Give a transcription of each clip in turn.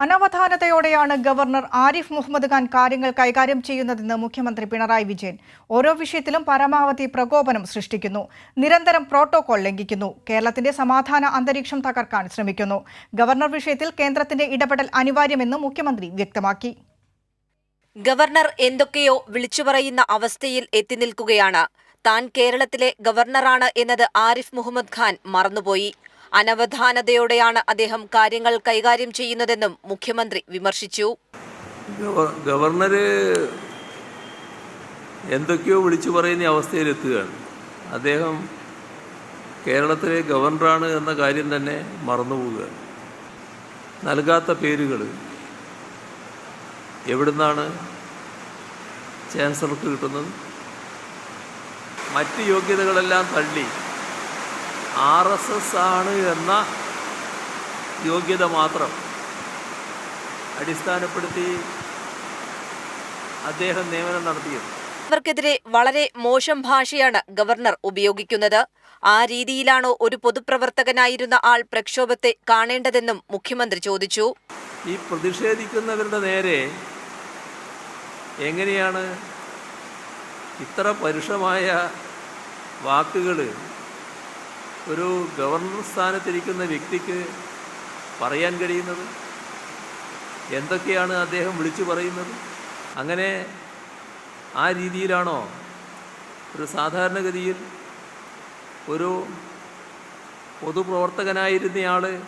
അനവധാനതയോടെയാണ് governor Arif Mohammed Khan കാര്യങ്ങൾ കൈകാര്യം ചെയ്യുന്നതെന്ന് മുഖ്യമന്ത്രി പിണറായി വിജയൻ. ഓരോ വിഷയത്തിലും പരമാവധി പ്രകോപനം സൃഷ്ടിക്കുന്നു. നിരന്തരം പ്രോട്ടോകോൾ ലംഘിക്കുന്നു. കേരളത്തിന്റെ സമാധാന അന്തരീക്ഷം തകർക്കാൻ ശ്രമിക്കുന്നു. ഗവർണർ വിഷയത്തിൽ കേന്ദ്രത്തിന്റെ ഇടപെടൽ അനിവാര്യമെന്ന് മുഖ്യമന്ത്രി വ്യക്തമാക്കി. ഗവർണർ എന്തൊക്കെയോ വിളിച്ചുപറയുന്ന അവസ്ഥയിൽ എത്തി നിൽക്കുകയാണ്. താൻ കേരളത്തിലെ ഗവർണറാണ് എന്നത് ആരിഫ് മുഹമ്മദ് ഖാൻ മറന്നുപോയി. അനവധാനതയോടെയാണ് അദ്ദേഹം കാര്യങ്ങൾ കൈകാര്യം ചെയ്യുന്നതെന്നും മുഖ്യമന്ത്രി വിമർശിച്ചു. ഗവർണർ എന്തൊക്കെയോ വിളിച്ചു പറയുന്ന അവസ്ഥയിലെത്തുകയാണ്. അദ്ദേഹം കേരളത്തിലെ ഗവർണറാണ് എന്ന കാര്യം തന്നെ മറന്നുപോവുകയാണ്. നൽകാത്ത പേരുകൾ എവിടുന്നാണ് ചാൻസലർക്ക് കിട്ടുന്നത്? മറ്റ് യോഗ്യതകളെല്ലാം തള്ളി ആർ എസ് എസ് ആണ് എന്ന യോഗ്യത മാത്രം അടിസ്ഥാനപ്പെടുത്തി അദ്ദേഹം നിയമനം നടത്തിയത്. ഇവർക്കെതിരെ വളരെ മോശം ഭാഷയാണ് ഗവർണർ ഉപയോഗിക്കുന്നത്. ആ രീതിയിലാണോ ഒരു പൊതുപ്രവർത്തകനായിരുന്ന ആൾ പ്രക്ഷോഭത്തെ കാണേണ്ടതെന്നും മുഖ്യമന്ത്രി ചോദിച്ചു. ഈ പ്രതിഷേധിക്കുന്നവരുടെ നേരെ എങ്ങനെയാണ് ഇത്ര പരുഷമായ വാക്കുകൾ ഒരു ഗവർണർ സ്ഥാനത്തിരിക്കുന്ന വ്യക്തിക്ക് പറയാൻ കഴിയുന്നത്? എന്തൊക്കെയാണ് അദ്ദേഹം വിളിച്ചു പറയുന്നത്? അങ്ങനെ ആ രീതിയിലാണോ ഒരു സാധാരണഗതിയിൽ ഒരു പൊതുപ്രവർത്തകനായിരുന്നയാൾ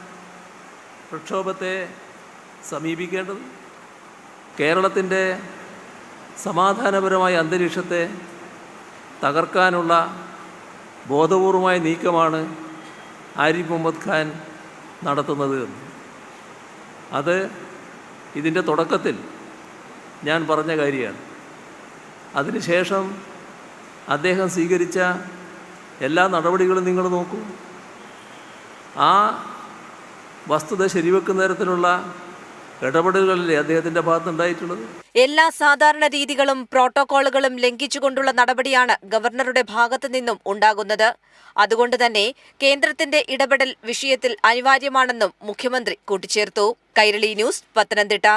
പ്രക്ഷോഭത്തെ സമീപിക്കേണ്ടത്? കേരളത്തിന്റെ സമാധാനപരമായ അന്തരീക്ഷത്തെ തകർക്കാനുള്ള ബോധപൂർവമായ നീക്കമാണ് ആരിഫ് മുഹമ്മദ് ഖാൻ നടത്തുന്നത് എന്ന്. അത് ഇതിന്റെ തുടക്കത്തിൽ ഞാൻ പറഞ്ഞ കാര്യമാണ് അതിനുശേഷം അദ്ദേഹം സ്വീകരിച്ച എല്ലാ നടപടികളും നിങ്ങൾ നോക്കൂ ആ വസ്തുത ശരിവെക്കുന്ന തരത്തിലുള്ള ഇടപെടലുകളല്ലേ അദ്ദേഹത്തിന്റെ ഭാഗത്തുണ്ടായിട്ടുള്ളത്? എല്ലാ സാധാരണ രീതികളും പ്രോട്ടോകോളുകളും ലംഘിച്ചുകൊണ്ടുള്ള നടപടിയാണ് ഗവർണറുടെ ഭാഗത്തു നിന്നും ഉണ്ടാകുന്നത്. അതുകൊണ്ട് തന്നെ കേന്ദ്രത്തിന്റെ ഇടപെടൽ വിഷയത്തിൽ അനിവാര്യമാണെന്നും മുഖ്യമന്ത്രി കൂട്ടിച്ചേർത്തു. കൈരളി ന്യൂസ് പത്തനംതിട്ട.